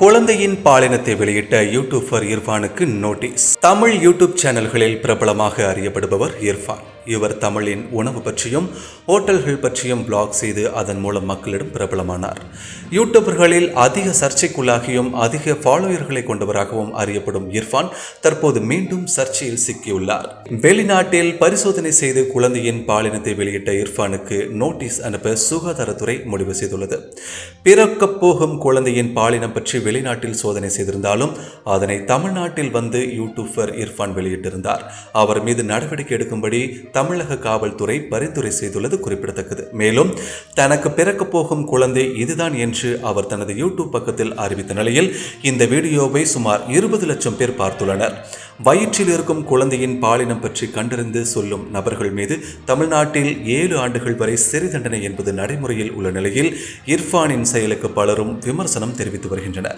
குழந்தையின் பாலினத்தை வெளியிட்ட யூடியூபர் இர்ஃபானுக்கு நோட்டீஸ். தமிழ் யூடியூப் சேனல்களில் பிரபலமாக அறியப்படுபவர் இர்ஃபான். இவர் தமிழின் உணவு பற்றியும் ஹோட்டல்கள் பற்றியும் பிளாக் செய்து அதன் மூலம் மக்களிடம் பிரபலமானார். யூடியூபர்களில் அதிக சர்ச்சைக்குள்ளாகியும் அதிக ஃபாலோயர்களை கொண்டவராகவும் அறியப்படும் இர்ஃபான் தற்போது மீண்டும் சர்ச்சையில் சிக்கியுள்ளார். வெளிநாட்டில் பரிசோதனை செய்து குழந்தையின் பாலினத்தை வெளியிட்ட இர்ஃபானுக்கு நோட்டீஸ் அனுப்ப சுகாதாரத்துறை முடிவு செய்துள்ளது. பிறக்கப் போகும் குழந்தையின் பாலினம் பற்றி வெளிநாட்டில் சோதனை செய்திருந்தாலும் அதனை தமிழ்நாட்டில் வந்து யூடியூபர் இர்ஃபான் வெளியிட்டிருந்தார். அவர் மீது நடவடிக்கை எடுக்கும்படி தமிழக காவல்துறை பரிந்துரை செய்துள்ளது குறிப்பிடத்தக்கது. மேலும் தனக்கு பிறக்கப் போகும் குழந்தை இதுதான் என்று அவர் தனது யூடியூப் பக்கத்தில் அறிவித்த நிலையில் இந்த வீடியோவை சுமார் இருபது லட்சம் பேர் பார்த்துள்ளனர். வயிற்றில் இருக்கும் குழந்தையின் பாலினம் பற்றி கண்டறிந்து சொல்லும் நபர்கள் மீது தமிழ்நாட்டில் ஏழு ஆண்டுகள் வரை சிறை தண்டனை என்பது நடைமுறையில் உள்ள நிலையில் இர்ஃபானின் செயலுக்கு பலரும் விமர்சனம் தெரிவித்து வருகின்றனர்.